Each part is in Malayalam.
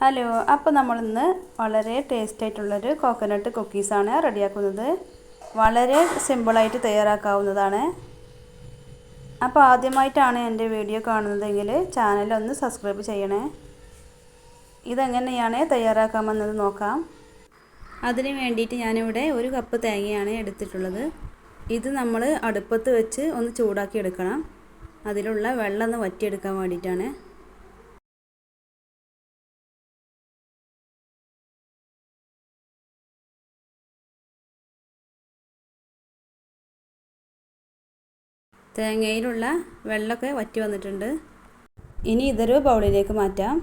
ഹലോ അപ്പോൾ നമ്മളിന്ന് വളരെ ടേസ്റ്റ് ആയിട്ടുള്ളൊരു കോക്കനട്ട് കുക്കീസാണ് റെഡിയാക്കുന്നത്. വളരെ സിമ്പിളായിട്ട് തയ്യാറാക്കാവുന്നതാണ്. അപ്പോൾ ആദ്യമായിട്ടാണ് എന്റെ വീഡിയോ കാണുന്നതെങ്കിൽ ചാനലൊന്ന് സബ്സ്ക്രൈബ് ചെയ്യണേ. ഇതെങ്ങനെയാണ് തയ്യാറാക്കാമെന്നത് നോക്കാം. അതിന് വേണ്ടിയിട്ട് ഞാനിവിടെ ഒരു കപ്പ് തേങ്ങയാണ് എടുത്തിട്ടുള്ളത്. ഇത് നമ്മൾ അടുപ്പത്ത് വെച്ച് ഒന്ന് ചൂടാക്കി എടുക്കണം. അതിലുള്ള വെള്ളം ഒന്ന് വറ്റിയെടുക്കാൻ വേണ്ടിയിട്ടാണ്. തേങ്ങയിലുള്ള വെള്ളമൊക്കെ വറ്റി വന്നിട്ടുണ്ട്. ഇനി ഇതൊരു ബൗളിലേക്ക് മാറ്റാം.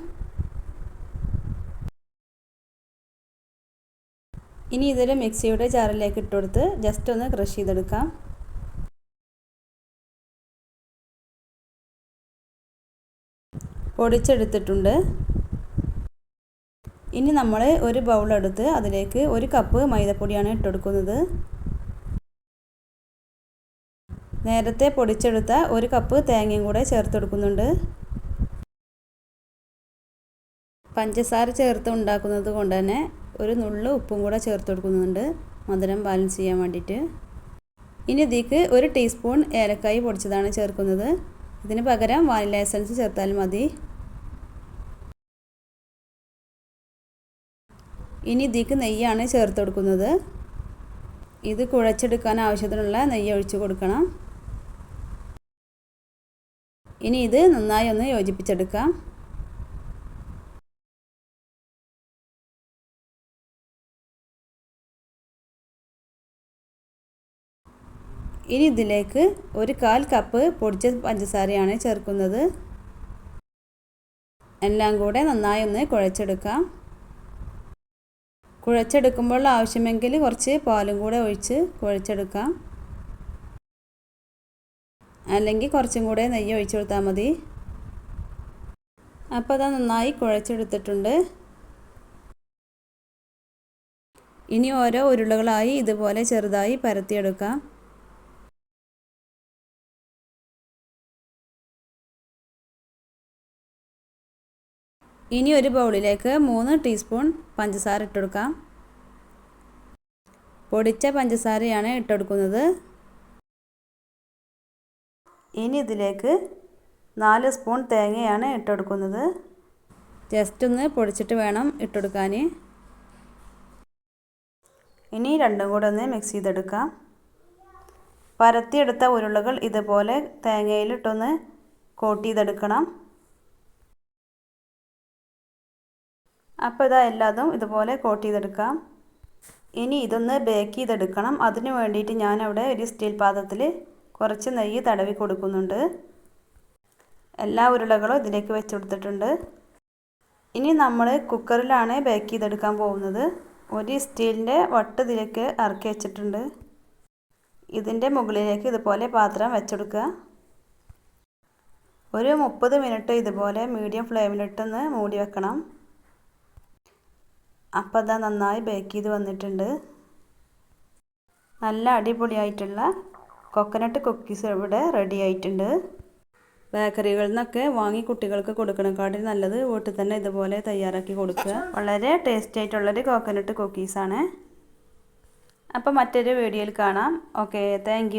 ഇനി ഇതൊരു മിക്സിയുടെ ജാറിലേക്ക് ഇട്ടുകൊടുത്ത് ജസ്റ്റ് ഒന്ന് ക്രഷ് ചെയ്തെടുക്കാം. പൊടിച്ചെടുത്തിട്ടുണ്ട്. ഇനി നമ്മൾ ഒരു ബൗളെടുത്ത് അതിലേക്ക് ഒരു കപ്പ് മൈദപ്പൊടിയാണ് ഇട്ടുകൊടുക്കുന്നത് നേരത്തെ പൊടിച്ചെടുത്ത ഒരു കപ്പ് തേങ്ങയും കൂടെ ചേർത്ത് കൊടുക്കുന്നുണ്ട് പഞ്ചസാര ചേർത്ത് ഉണ്ടാക്കുന്നത് കൊണ്ട് തന്നെ ഒരു നുള്ളു ഉപ്പും കൂടെ ചേർത്ത് കൊടുക്കുന്നുണ്ട് മധുരം ബാലൻസ് ചെയ്യാൻ വേണ്ടിയിട്ട്. ഇനി ഇതിലേക്ക് ഒരു ടീസ്പൂൺ ഏലക്കായി പൊടിച്ചതാണ് ചേർക്കുന്നത്. ഇതിന് പകരം വാനില എസൻസ് ചേർത്താൽ മതി. ഇനി ഇതിക്ക് നെയ്യാണ് ചേർത്ത് കൊടുക്കുന്നത് ഇത് കുഴച്ചെടുക്കാൻ ആവശ്യത്തിനുള്ള നെയ്യ് ഒഴിച്ച് കൊടുക്കണം. ഇനി ഇത് നന്നായി ഒന്ന് യോജിപ്പിച്ചെടുക്കാം. ഇനി ഇതിലേക്ക് ഒരു കാൽ കപ്പ് പൊടിച്ച പഞ്ചസാരയാണ് ചേർക്കുന്നത്. എല്ലാം കൂടെ നന്നായി ഒന്ന് കുഴച്ചെടുക്കാം. കുഴച്ചെടുക്കുമ്പോൾ ആവശ്യമെങ്കിൽ കുറച്ച് പാലും കൂടെ ഒഴിച്ച് കുഴച്ചെടുക്കാം. അല്ലെങ്കിൽ കുറച്ചും കൂടെ നെയ്യ് ഒഴിച്ചു കൊടുത്താൽ മതി. അപ്പോൾ അത് നന്നായി കുഴച്ചെടുത്തിട്ടുണ്ട്. ഇനി ഓരോ ഉരുളകളായി ഇതുപോലെ ചെറുതായി പരത്തിയെടുക്കാം. ഇനി ഒരു ബൗളിലേക്ക് മൂന്ന് ടീസ്പൂൺ പഞ്ചസാര ഇട്ടെടുക്കാം പൊടിച്ച പഞ്ചസാരയാണ് ഇട്ടെടുക്കുന്നത് ഇനി ഇതിലേക്ക് നാല് സ്പൂൺ തേങ്ങയാണ് ഇട്ടെടുക്കുന്നത്. ജസ്റ്റ് ഒന്ന് പൊടിച്ചിട്ട് വേണം ഇട്ടെടുക്കാൻ ഇനി രണ്ടും കൂടെ ഒന്ന് മിക്സ് ചെയ്തെടുക്കാം. പരത്തിയെടുത്ത ഉരുളകൾ ഇതുപോലെ തേങ്ങയിലിട്ടൊന്ന് കോട്ട് ചെയ്തെടുക്കണം. അപ്പോൾ ഇതാ എല്ലാതും ഇതുപോലെ കോട്ട് ചെയ്തെടുക്കാം. ഇനി ഇതൊന്ന് ബേക്ക് ചെയ്തെടുക്കണം. അതിന് വേണ്ടിയിട്ട് ഞാനവിടെ ഒരു സ്റ്റീൽ പാത്രത്തിൽ കുറച്ച് നെയ്യ് തടവി കൊടുക്കുന്നുണ്ട്. എല്ലാ ഉരുളകളും ഇതിലേക്ക് വെച്ച് കൊടുത്തിട്ടുണ്ട്. ഇനി നമ്മൾ കുക്കറിലാണ് ബേക്ക് ചെയ്തെടുക്കാൻ പോകുന്നത്. ഒരു സ്റ്റീലിന്റെ വട്ട് ഇതിലേക്ക് ഇറക്കി വെച്ചിട്ടുണ്ട്. ഇതിന്റെ മുകളിലേക്ക് ഇതുപോലെ പാത്രം വെച്ചെടുക്കുക ഒരു മുപ്പത് മിനിറ്റ് ഇതുപോലെ മീഡിയം ഫ്ലെയിമിലിട്ടൊന്ന് മൂടി വെക്കണം. അപ്പോൾ അതാ നന്നായി ബേക്ക് ചെയ്ത് വന്നിട്ടുണ്ട്. നല്ല അടിപൊളിയായിട്ടുള്ള കൊക്കനട്ട് കുക്കീസ് ഇവിടെ റെഡി ആയിട്ടുണ്ട്. ബേക്കറികളിൽ നിന്നൊക്കെ വാങ്ങി കുട്ടികൾക്ക് കൊടുക്കണക്കാട്ടിൽ നല്ലത് വീട്ടിൽ തന്നെ ഇതുപോലെ തയ്യാറാക്കി കൊടുക്കുക. വളരെ ടേസ്റ്റി ആയിട്ടുള്ളൊരു കോക്കനട്ട് കുക്കീസാണ് അപ്പോൾ മറ്റൊരു വീഡിയോയിൽ കാണാം. Okay thank